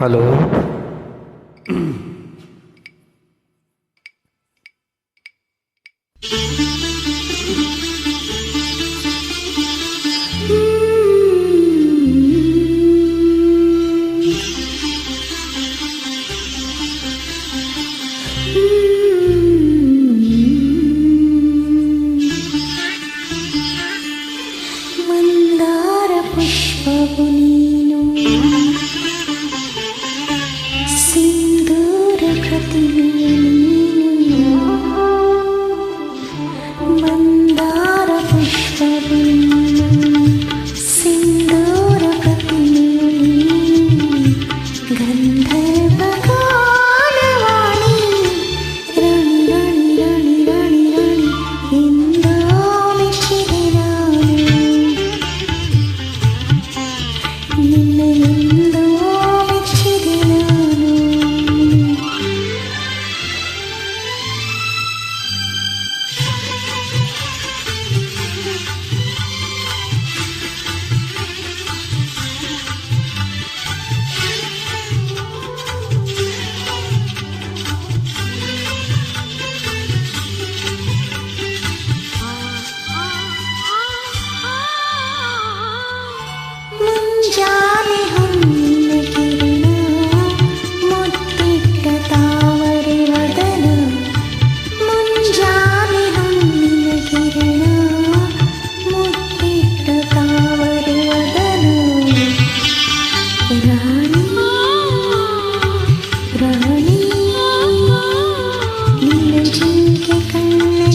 Halo. Mandara Pushpa Puni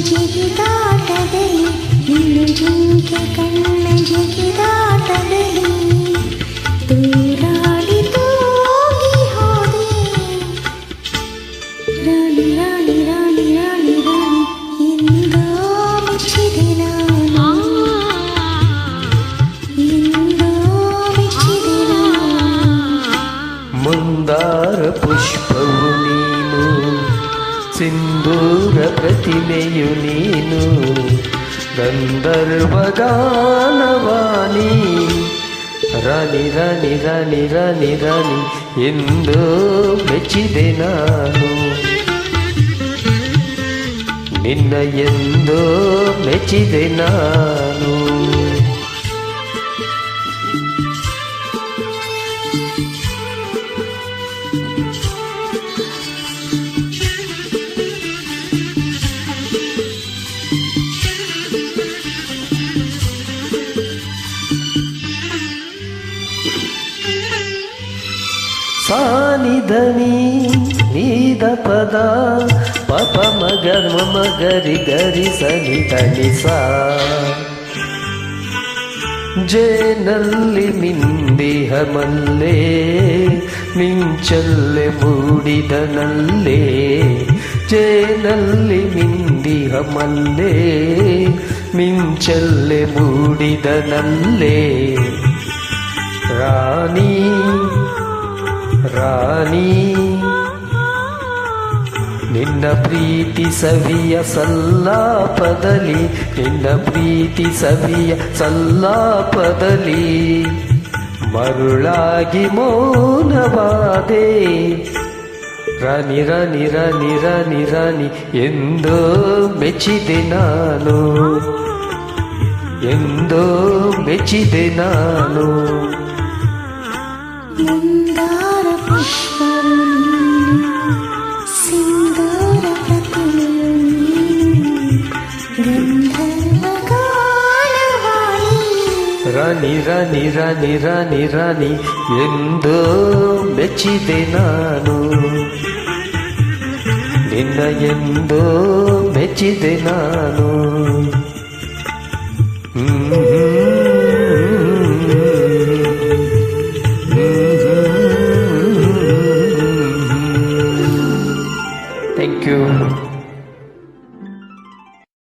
జీవితాట ಸಿಂಧೂರ ಪ್ರತಿಮೆಯು ನೀನು. ಗಂಧರ್ವಗಾನವಾನಿ ರಾಣಿ ರಾಣಿ ರಾಣಿ ರಾಣಿ ರಾಣಿ ಎಂದು ಮೆಚ್ಚಿದೆ ನಾನು. ನಿನ್ನ ಎಂದೋ ಮೆಚ್ಚಿದೆ ನಾನು. ಸಾನಿಧನಿ ನೀದ ಪದ ಪಪ ಮಗ ಮಮ ಗರಿ ಗರಿ ಸನಿ ತನಿ ಸಾ ಜೇನಲ್ಲಿ ಮಿಂದಿಹ ಮಲ್ಲೆ ಮಿಂಚಲ್ಲೆ ಮೂಡಿದನಲ್ಲೇ ಜೇನಲ್ಲಿ ಮಿಂದಿಹ ಮಲ್ಲೆ ಮಿಂಚಲ್ಲೆ ಮೂಡಿದನಲ್ಲೇ ರಾಣಿ ರಾಣಿ, ನಿನ್ನ ಪ್ರೀತಿ ಸವಿಯ ಸಲ್ಲಾಪದಲ್ಲಿ, ನಿನ್ನ ಪ್ರೀತಿ ಸವಿಯ ಸಲ್ಲಾಪದಲ್ಲಿ, ಮರುಳಾಗಿ ಮೌನವಾದೆ. ರಾಣಿ ರಾಣಿ ರಾಣಿ ರಾಣಿ ರಾಣಿ, ಎಂದು ಮೆಚ್ಚಿದೆ ನಾನು. ಎಂದೋ ಮೆಚ್ಚಿದೆ ನಾನು. ಮಂದಾರ ಪುಷ್ಪವು ನೀನು ಸಿಂಧೂರ ಪ್ರತಿಮೆಯು ನೀನು ಗಂಧರ್ವ ಗಾನವಾಣಿ ರಾಣಿ ರಾಣಿ ರಾಣಿ ರಾಣಿ ರಾಣಿ ಎಂದು ಮೆಚ್ಚಿದೆ ನಾನು ನಿನ್ನ ಎಂದು ಮೆಚ್ಚಿದೆ ನಾನು